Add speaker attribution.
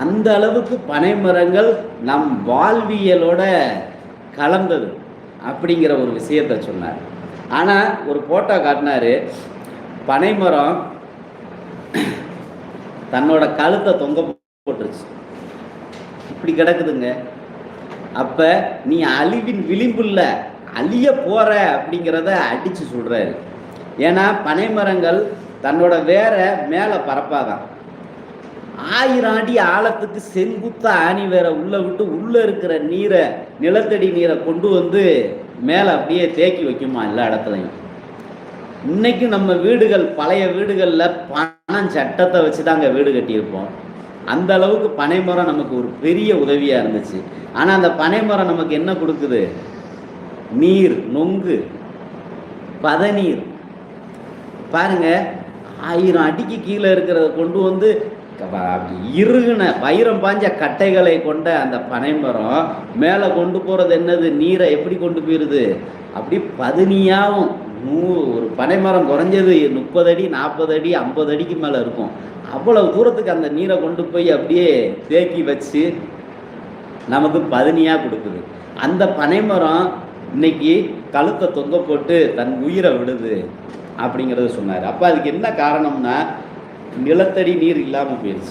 Speaker 1: அந்த அளவுக்கு பனை மரங்கள் நம் வாழ்வியலோட கலந்தது அப்படிங்கிற ஒரு விஷயத்த சொன்னார். ஆனால் ஒரு ஃபோட்டோ காட்டினார் பனைமரம் தன்னோட கழுத்தை தொங்க போட்டுருச்சு. இப்படி கிடக்குதுங்க. அப்போ நீ அழிவின் விளிம்புல அழிய போகிற அப்படிங்கிறத அடித்து சொல்கிறாரு ஏன்னா பனைமரங்கள் தன்னோட வேற மேலே பரப்பாதான். ஆயிரம் அடி ஆழத்துக்கு செங்குத்த ஆணி வேற உள்ள விட்டு உள்ள இருக்கிற நீரை நிலத்தடி நீரை கொண்டு வந்து மேலே அப்படியே தேக்கி வைக்குமா எல்லா இடத்துலையும்? இன்னைக்கு நம்ம வீடுகள் பழைய வீடுகளில் பணம் சட்டத்தை வச்சு தாங்க வீடு கட்டியிருப்போம். அந்த அளவுக்கு பனைமரம் நமக்கு ஒரு பெரிய உதவியா இருந்துச்சு. ஆனா அந்த பனைமரம் நமக்கு என்ன கொடுக்குது? நீர் நொங்கு பதநீர். பாருங்க ஆயிரம் அடிக்கு கீழே இருக்கிறத கொண்டு வந்து அப்படி இறுகுன வைரம் பாஞ்ச கட்டைகளை கொண்ட அந்த பனைமரம் மேலே கொண்டு போகிறது என்னது? நீரை எப்படி கொண்டு போயிருது? அப்படி பதுனியாகவும் நூ ஒரு பனைமரம் குறைஞ்சது முப்பது அடி நாற்பது அடி ஐம்பது அடிக்கு மேலே இருக்கும். அவ்வளவு தூரத்துக்கு அந்த நீரை கொண்டு போய் அப்படியே தேக்கி வச்சு நமக்கு பதுனியாக கொடுக்குது. அந்த பனைமரம் இன்னைக்கு கழுத்தை தொங்க போட்டு தன் உயிரை விடுது அப்படிங்கிறத சொன்னார். அப்போ அதுக்கு என்ன காரணம்னா நிலத்தடி நீர் இல்லாமல் போயிடுச்சு